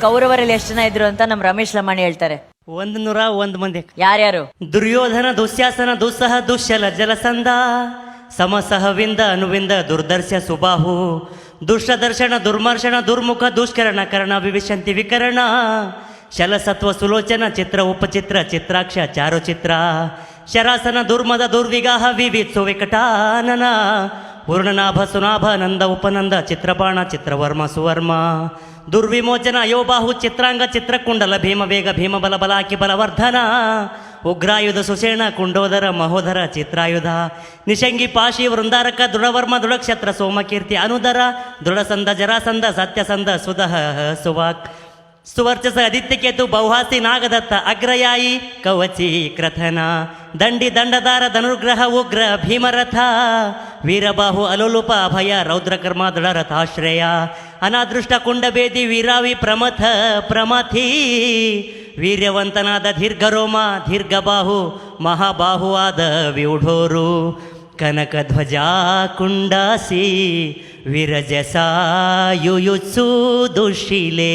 ಕೌರವರಲ್ಲಿ ಎಷ್ಟು ಜನ ಇದ್ರು ಅಂತ ನಮ್ ರಮೇಶ್ ಲಮಾಣಿ ಹೇಳ್ತಾರೆ. ಒಂದ್ ನೂರ ಒಂದ್ ಮಂದಿ. ಯಾರ್ಯಾರು? ದುರ್ಯೋಧನ ದುಶ್ಯಾಸನ ದುಸ್ಸಹ ದುಶ್ಯಲ ಜಲಸಂದ ಸಮಸಹವಿಂದ ಅನುವಿಂದ ದುರ್ದರ್ಶ ಸುಬಾಹು ದುಷ್ಟದರ್ಶನ ದುರ್ಮರ್ಶನ ದುರ್ಮುಖ ದುಷ್ಕರಣ ಕರ್ಣ ವಿವಿಶಂತಿ ವಿಕರಣ ಶಲಸತ್ವ ಸುಲೋಚನ ಚಿತ್ರ ಉಪಚಿತ್ರ ಚಿತ್ರಾಕ್ಷ ಚಾರುಚಿತ್ರ ಶರಾಸನ ದುರ್ಮದ ದುರ್ವಿಗಾಹ ವಿವಿತ್ಸು ವಿಕಟಾನನ ಪೂರ್ಣನಾಭ ಸುನಾಭ, ನಂದ ಉಪನಂದ ಚಿತ್ರಪಾಣ ಚಿತ್ರವರ್ಮ ಸುವರ್ಮ. ದುರ್ವಿಮೋಚನ, ಅಯೋಬಾಹು, ಚಿತ್ರಾಂಗ, ಚಿತ್ರಕುಂಡಲ, ಭೀಮವೇಗ, ಭೀಮಬಲ ಭೀಮ ಬಲ ಬಲಾಕಿ, ಬಲವರ್ಧನ. ಉಗ್ರಾಯುಧ, ಸುಸೇಣ, ಕುಂಡೋದರ, ಮಹೋದರ, ಚಿತ್ರಾಯುಧ. ನಿಶಂಗಿ, ಪಾಶಿ, ವೃಂದಾರಕ, ದೃಢವರ್ಮ, ದೃಢಕ್ಷತ್ರ, ಸೋಮಕೀರ್ತಿ, ಅನುದರ, ದೃಢಸಂದ, ಜರಾಸಂದ, ಸತ್ಯಸಂದ, ಸುಧ, ಸುವಾಕ್. ಸುವರ್ಚಸ ಅದಿತ್ಯಕೇತು ಬೌಹಾಸಿ ನಾಗದತ್ತ ಅಗ್ರಯಾಯಿ ಕವಚಿ ಕ್ರಥನ. ದಂಡಿ ದಂಡದಾರ ಧನುರ್ಗ್ರಹ ಉಗ್ರ ಭೀಮರಥ. ವೀರಬಾಹು ಅಲೋಲುಪ ಅಭಯ ರೌದ್ರಕರ್ಮ ದೃಢರಥಾಶ್ರಯ. ಅನಾದೃಷ್ಟ ಕುಂಡಬೇದಿ ವೀರಾವಿ ಪ್ರಮಥ ಪ್ರಮಥಿ. ವೀರ್ಯವಂತನಾದ ದೀರ್ಘರೋಮ ದೀರ್ಘಬಾಹು ಮಹಾಬಾಹುವಾದ ವ್ಯೂಢೋರು ಕನಕಧ್ವಜ ಕುಂಡಾಸಿ ವಿರಜಸ ಯುಯುತ್ಸು ದುಶಿಲೆ